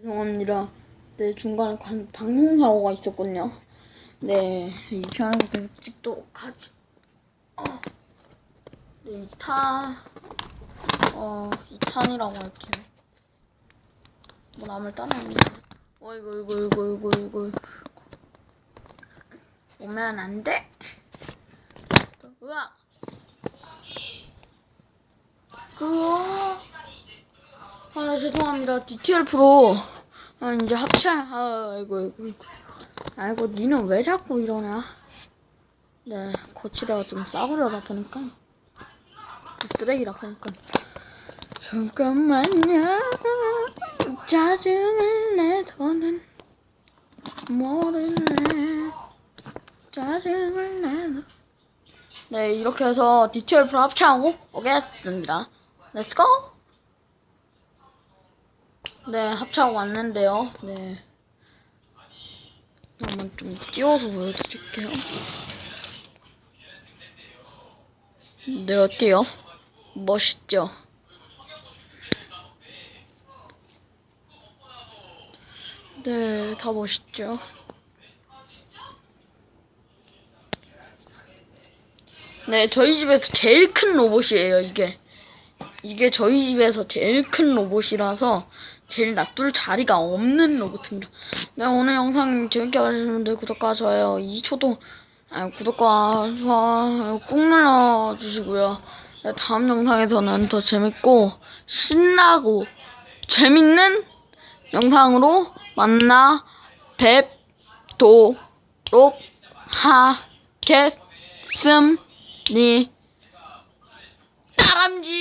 죄송합니다. 네, 중간에 관, 방송사고가 있었군요. 네, 이 편에서 계속 찍도록 하죠. 어, 네, 2탄, 어, 2탄이라고 할게요. 뭐 남을 따라하네. 어이구, 이구, 이구, 이구, 이구. 오면 안 돼. 으악. 그거. 아, 네, 죄송합니다. DTL 프로. 아, 이제 합체. 아, 아이고, 아이고, 아이고. 아이고, 니는 왜 자꾸 이러냐? 네, 고치다가 좀 싸구려다 보니까. 쓰레기라 보니까. 잠깐만요. 짜증을 내서는 모르네. 짜증을 내서. 네, 이렇게 해서 DTL 프로 합체하고 오겠습니다. 렛츠고! 네, 합체하고 왔는데요. 네. 한번 좀 띄워서 보여드릴게요. 네, 어때요? 멋있죠? 네, 다 멋있죠? 네, 저희 집에서 제일 큰 로봇이에요, 이게. 이게 저희 집에서 제일 큰 로봇이라서 제일 놔둘 자리가 없는 로봇입니다. 네, 오늘 영상 재밌게 봐주시면 구독과 좋아요 2초도 아니, 구독과 좋아요 꾹 눌러주시고요. 네, 다음 영상에서는 더 재밌고 신나고 재밌는 영상으로 만나 뵙도록 하겠습니다. 다람쥐